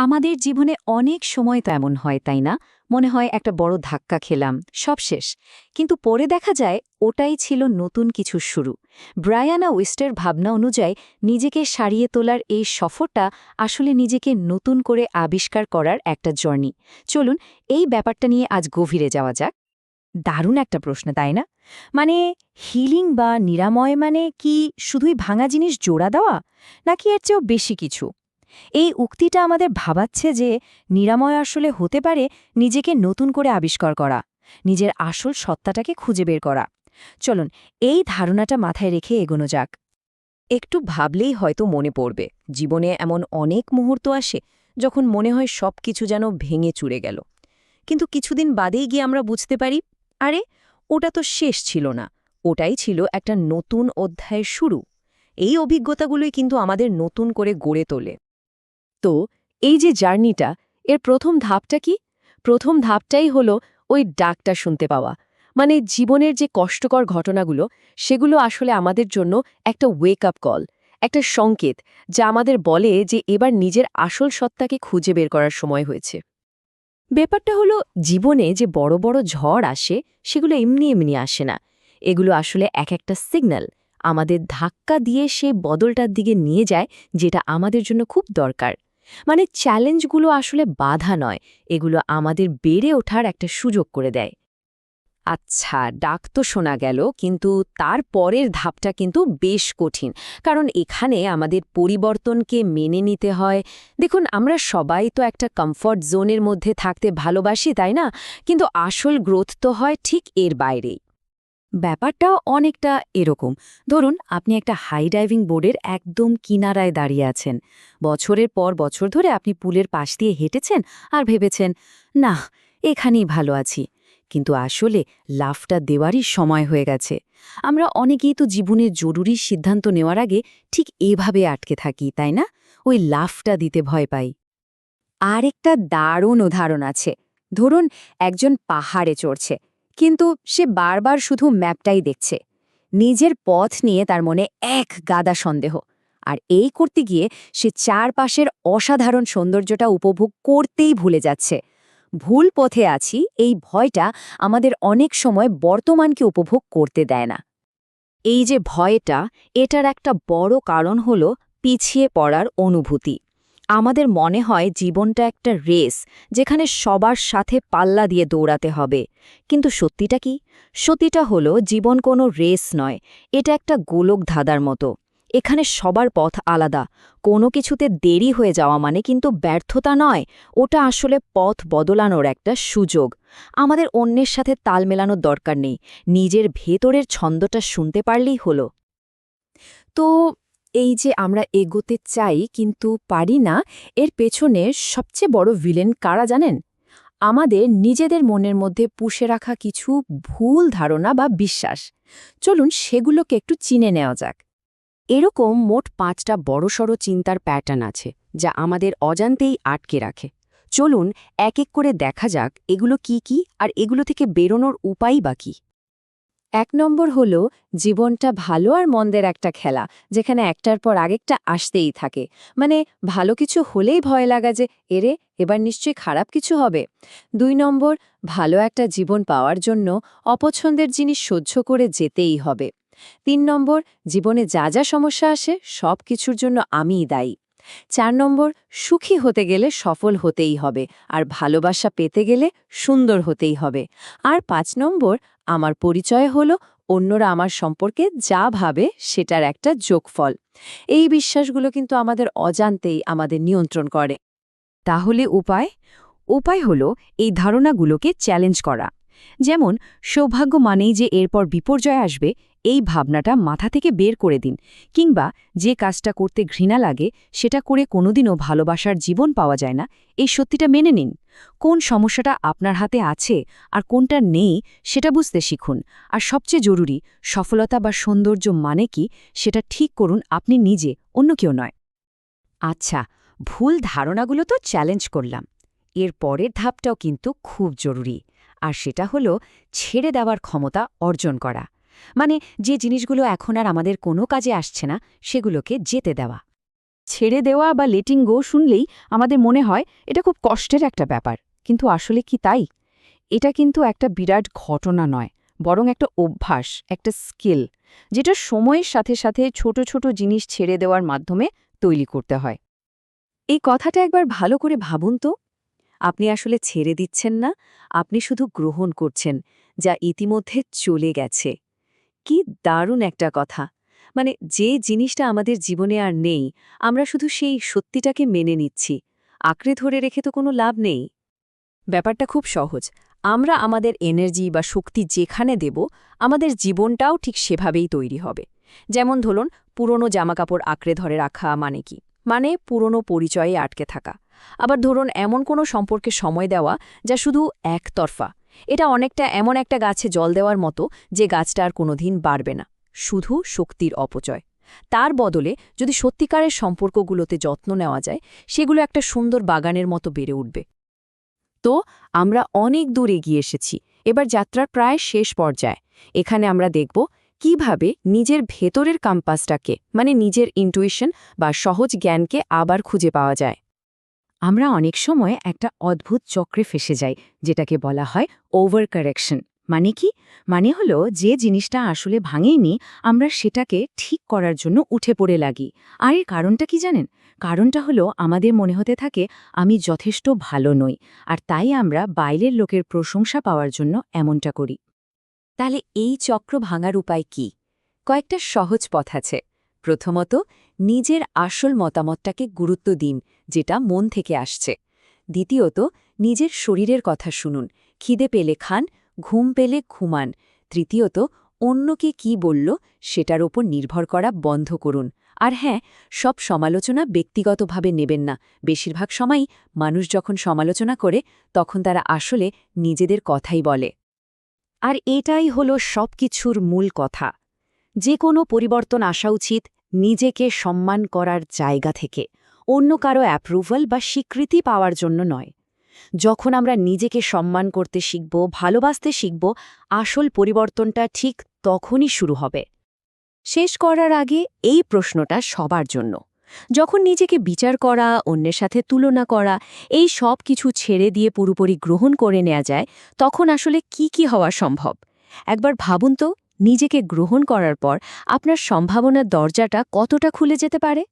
আমাদের জীবনে অনেক সময় তো এমন হয়, তাই না? মনে হয় একটা বড় ধাক্কা খেলাম, সব শেষ। কিন্তু পরে দেখা যায়, ওটাই ছিল নতুন কিছু শুরু। ব্রায়ানা ওয়েস্টের ভাবনা অনুযায়ী, নিজেকে সারিয়ে তোলার এই সফরটা আসলে নিজেকে নতুন করে আবিষ্কার করার একটা জার্নি চলুন, এই ব্যাপারটা নিয়ে আজ গভীরে যাওয়া যাক। দারুণ একটা প্রশ্ন, তাই না? মানে হিলিং বা নিরাময় মানে কি শুধুই ভাঙা জিনিস জোড়া দেওয়া? নাকি এর চেয়েও বেশি কিছু? এই উক্তিটা আমাদের ভাবাচ্ছে যে নিরাময় আসলে হতে পারে নিজেকে নতুন করে আবিষ্কার করা, নিজের আসল সত্তাটাকে খুঁজে বের করা। চলুন, এই ধারণাটা মাথায় রেখে এগোনো যাক। একটু ভাবলেই হয়তো মনে পড়বে, জীবনে এমন অনেক মুহূর্ত আসে যখন মনে হয় সব কিছু যেন ভেঙে চুড়ে গেল। কিন্তু কিছুদিন বাদেই গিয়ে আমরা বুঝতে পারি, আরে, ওটা তো শেষ ছিল না, ওটাই ছিল একটা নতুন অধ্যায়ের শুরু। এই অভিজ্ঞতাগুলোই কিন্তু আমাদের নতুন করে গড়ে তোলে। তো এই যে জার্নিটা, এর প্রথম ধাপটা কি? প্রথম ধাপটাই হলো ওই ডাকটা শুনতে পাওয়া। মানে জীবনের যে কষ্টকর ঘটনাগুলো, সেগুলো আসলে আমাদের জন্য একটা ওয়েক আপ কল একটা সংকেত যা আমাদের বলে যে এবার নিজের আসল সত্তাকে খুঁজে বের করার সময় হয়েছে। ব্যাপারটা হলো জীবনে যে বড় বড় ঝড় আসে, সেগুলো এমনি এমনি আসে না। এগুলো আসলে এক একটা সিগন্যাল আমাদের ধাক্কা দিয়ে সে বদলটার দিকে নিয়ে যায়, যেটা আমাদের জন্য খুব দরকার। মানে চ্যালেঞ্জগুলো আসলে বাধা নয়, এগুলো আমাদের বেড়ে ওঠার একটা সুযোগ করে দেয়। আচ্ছা ডাক তো শোনা গেল, কিন্তু তার পরের ধাপটা কিন্তু বেশ কঠিন, কারণ এখানে আমাদের পরিবর্তনকে মেনে নিতে হয়। দেখুন, আমরা সবাই তো একটা কমফর্ট জোনের মধ্যে থাকতে ভালোবাসি, তাই না? কিন্তু আসল গ্রোথ তো হয় ঠিক এর বাইরেই। ব্যাপারটা অনেকটা এরকম। ধরুন, আপনি একটা হাই ডাইভিং বোর্ডের একদম কিনারায় দাঁড়িয়ে আছেন। বছরের পর বছর ধরে আপনি পুলের পাশ দিয়ে হেঁটেছেন আর ভেবেছেন, না, এখানেই ভালো আছি। কিন্তু আসলে লাফটা দেওয়ারই সময় হয়ে গেছে। আমরা অনেকেই তো জীবনে জরুরি সিদ্ধান্ত নেওয়ার আগে ঠিক এভাবে আটকে থাকি, তাই না? ওই লাফটা দিতে ভয় পাই। আরেকটা দারুণ উদাহরণ আছে। ধরুন, একজন পাহাড়ে চড়ছে। কিন্তু সে বারবার শুধু ম্যাপটাই দেখছে। নিজের পথ নিয়ে তার মনে এক গাদা সন্দেহ। আর এই করতে গিয়ে সে চারপাশের অসাধারণ সৌন্দর্যটা উপভোগ করতেই ভুলে যাচ্ছে। ভুল পথে আছি, এই ভয়টা আমাদের অনেক সময় বর্তমানকে উপভোগ করতে দেয় না। এই যে ভয়টা, এটার একটা বড় কারণ হল পিছিয়ে পড়ার অনুভূতি। আমাদের মনে হয় জীবনটা একটা রেস, যেখানে সবার সাথে পাল্লা দিয়ে দৌড়াতে হবে। কিন্তু সত্যিটা কি? সত্যিটা হলো, জীবন কোনো রেস নয়, এটা একটা গোলক ধাঁধার মতো। এখানে সবার পথ আলাদা, কোনো কিছুতে দেরি হয়ে যাওয়া মানে কিন্তু ব্যর্থতা নয়, ওটা আসলে পথ বদলানোর একটা সুযোগ। আমাদের অন্যের সাথে তাল মেলানোর দরকার নেই, নিজের ভেতরের ছন্দটা শুনতে পারলেই হলো। তো এই যে আমরা এগোতে চাই কিন্তু পারি না, এর পেছনে সবচেয়ে বড় ভিলেন কারা জানেন? আমাদের নিজেদের মনের মধ্যে পুষে রাখা কিছু ভুল ধারণা বা বিশ্বাস। চলুন সেগুলোকে একটু চিনে নেওয়া যাক। এরকম মোট পাঁচটা বড়সড় চিন্তার প্যাটার্ন আছে, যা আমাদের অজান্তেই আটকে রাখে। চলুন এক এক করে দেখা যাক এগুলো কি কি আর এগুলো থেকে বেরোনোর উপায় বা কী। এক নম্বর হল, জীবনটা ভালো আর মন্দের একটা খেলা, যেখানে একটার পর আরেকটা আসতেই থাকে। মানে ভালো কিছু হলেই ভয় লাগা যে, এরে, এবার নিশ্চয়ই খারাপ কিছু হবে। দুই নম্বর, ভালো একটা জীবন পাওয়ার জন্য অপছন্দের জিনিস সহ্য করে যেতেই হবে। তিন নম্বর, জীবনে যা যা সমস্যা আসে, সব কিছুর জন্য আমিই দায়ী। চার নম্বর, সুখী হতে গেলে সফল হতেই হবে, আর ভালোবাসা পেতে গেলে সুন্দর হতেই হবে। আর পাঁচ নম্বর আমার পরিচয় হলো, অন্যরা আমার সম্পর্কে যা ভাবে সেটার একটা যোগফল। এই বিশ্বাসগুলো কিন্তু আমাদের অজান্তেই আমাদের নিয়ন্ত্রণ করে। তাহলে উপায়? উপায় হলো এই ধারণাগুলোকে চ্যালেঞ্জ করা। যেমন, সৌভাগ্য মানেই যে এরপর বিপর্যয় আসবে, এই ভাবনাটা মাথা থেকে বের করে দিন। কিংবা, যে কাজটা করতে ঘৃণা লাগে, সেটা করে কোনোদিনও ভালোবাসার জীবন পাওয়া যায় না, এই সত্যিটা মেনে নিন। কোন সমস্যাটা আপনার হাতে আছে আর কোনটা নেই, সেটা বুঝতে শিখুন। আর সবচেয়ে জরুরি, সফলতা বা সৌন্দর্য মানে কি, সেটা ঠিক করুন আপনি নিজে, অন্য কেউ নয়। আচ্ছা ভুল ধারণাগুলো তো চ্যালেঞ্জ করলাম। এর পরের ধাপটাও কিন্তু খুব জরুরি। আর সেটা হলো ছেড়ে দেওয়ার ক্ষমতা অর্জন করা। মানে যে জিনিসগুলো এখন আর আমাদের কোনো কাজে আসছে না, সেগুলোকে যেতে দেওয়া। ছেড়ে দেওয়া বা লেটিং গো শুনলেই আমাদের মনে হয় এটা খুব কষ্টের একটা ব্যাপার। কিন্তু আসলে কি তাই? এটা কিন্তু একটা বিরাট ঘটনা নয়, বরং একটা অভ্যাস, একটা স্কিল, যেটা সময়ের সাথে সাথে ছোট ছোট জিনিস ছেড়ে দেওয়ার মাধ্যমে তৈরি করতে হয়। এই কথাটা একবার ভালো করে ভাবুন তো। আপনি আসলে ছেড়ে দিচ্ছেন না, আপনি শুধু গ্রহণ করছেন, যা ইতিমধ্যে চলে গেছে। কি দারুণ একটা কথা। মানে যে জিনিসটা আমাদের জীবনে আর নেই, আমরা শুধু সেই সত্যিটাকে মেনে নিচ্ছি। আঁকড়ে ধরে রেখে তো কোনো লাভ নেই। ব্যাপারটা খুব সহজ। আমরা আমাদের এনার্জি বা শক্তি যেখানে দেব, আমাদের জীবনটাও ঠিক সেভাবেই তৈরি হবে। যেমন ধরুন, পুরনো জামাকাপড় আঁকড়ে ধরে রাখা মানে কি? মানে পুরনো পরিচয়ে আটকে থাকা। আবার ধরুন, এমন কোনো সম্পর্কে সময় দেওয়া যা শুধু একতরফা। এটা অনেকটা এমন একটা গাছে জল দেওয়ার মতো যে গাছটা আর কোনোদিন বাড়বে না, শুধু শক্তির অপচয়। তার বদলে যদি সত্যিকারের সম্পর্কগুলোতে যত্ন নেওয়া যায়, সেগুলো একটা সুন্দর বাগানের মতো বেড়ে উঠবে। তো আমরা অনেক দূর এগিয়ে এসেছি। এবার যাত্রার প্রায় শেষ পর্যায়ে। এখানে আমরা দেখব কীভাবে নিজের ভেতরের কাম্পাসটাকে মানে নিজের ইন্টুইশন বা সহজ জ্ঞানকে আবার খুঁজে পাওয়া যায়? আমরা অনেক সময় একটা অদ্ভুত চক্রে ফেসে যাই, যেটাকে বলা হয় ওভার কারেকশন মানে কি? মানে হলো যে জিনিসটা আসলে ভাঙেনি, আমরা সেটাকে ঠিক করার জন্য উঠে পড়ে লাগি। আর এর কারণটা কি জানেন? কারণটা হলো আমাদের মনে হতে থাকে, আমি যথেষ্ট ভালো নই, আর তাই আমরা বাইরের লোকের প্রশংসা পাওয়ার জন্য এমনটা করি। তাহলে এই চক্র ভাঙার উপায় কি? কয়েকটা সহজ পথ আছে। প্রথমত, নিজের আসল মতামতটাকে গুরুত্ব দিন, যেটা মন থেকে আসছে। দ্বিতীয়ত, নিজের শরীরের কথা শুনুন। খিদে পেলে খান, ঘুম পেলে ঘুমান। তৃতীয়ত, অন্যকে কি বলল, সেটার ওপর নির্ভর করা বন্ধ করুন। আর হ্যাঁ সব সমালোচনা ব্যক্তিগতভাবে নেবেন না। বেশিরভাগ সময়ই মানুষ যখন সমালোচনা করে, তখন তারা আসলে নিজেদের কথাই বলে। আর এটাই হলো সবকিছুর মূল কথা। যে কোনো পরিবর্তন আসা উচিত নিজেকে সম্মান করার জায়গা থেকে, অন্য কারও অ্যাপ্রুভাল বা স্বীকৃতি পাওয়ার জন্য নয়। যখন আমরা নিজেকে সম্মান করতে শিখব, ভালোবাসতে শিখব, আসল পরিবর্তনটা ঠিক তখনই শুরু হবে। শেষ করার আগে এই প্রশ্নটা সবার জন্য। যখন নিজেকে বিচার করা, অন্যের সাথে তুলনা করা, এই সব কিছু ছেড়ে দিয়ে পুরোপুরি গ্রহণ করে নেওয়া যায়, তখন আসলে কি কি হওয়া সম্ভব? একবার ভাবুন তো, নিজেকে গ্রহণ করার পর আপনার সম্ভাবনার দরজাটা কতটা খুলে যেতে পারে?